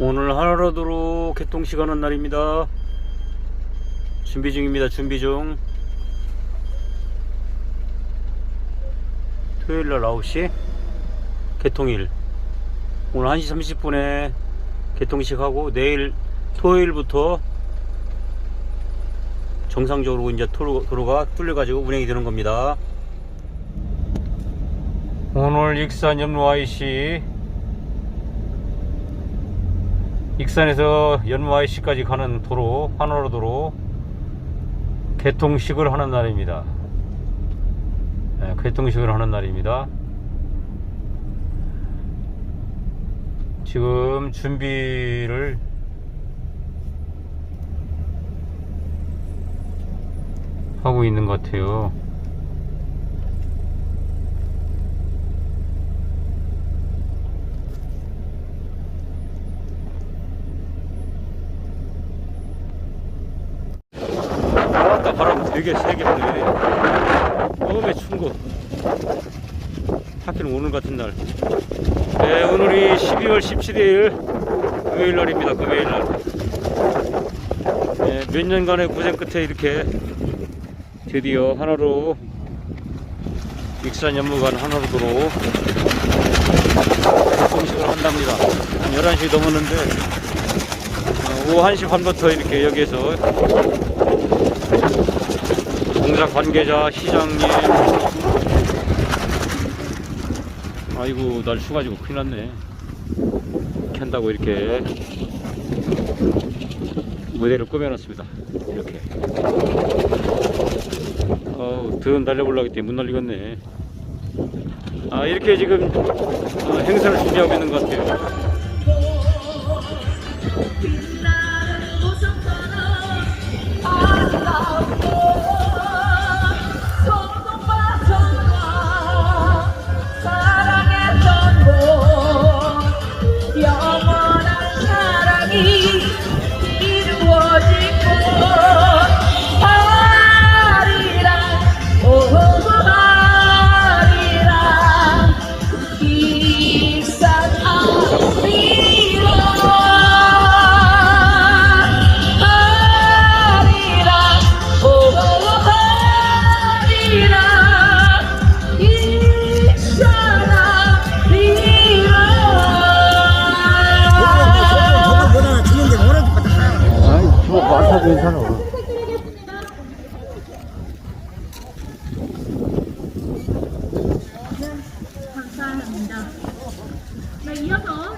오늘 하루도로 개통식 하는 날입니다. 준비 중입니다. 준비 중. 토요일 날 9시 개통일. 오늘 1시 30분에 개통식 하고 내일 토요일부터 정상적으로 이제 도로, 도로가 뚫려가지고 운행이 되는 겁니다. 오늘 익산 연무 IC 익산에서 연무 IC까지 가는 도로 환호로 도로 개통식을 하는 날입니다. 네, 개통식을 하는 날입니다. 지금 준비를 하고 있는 것 같아요. 아까 바람 되게 세게 부네. 너무 추운 거. 하필 오늘 같은 날. 네, 오늘이 12월 17일 금요일 날입니다. 금요일 날. 네, 몇 년간의 고생 끝에 이렇게 드디어 하나로 익산 연무관 하나로 공식을 한답니다. 한 11시 넘었는데 어, 오후 1시 반부터 이렇게 여기에서 공사 관계자, 시장님 아이고 날 추가지고 큰일 났네. 캔다고 이렇게 무대를 꾸며놨습니다. 이렇게. 어우 드론 날려보려고 했더니 못 날리겠네. 아 이렇게 지금 어, 행사를 준비하고 있는 것 같아요 많다고 괜찮아 감사합니다. 네, 이어서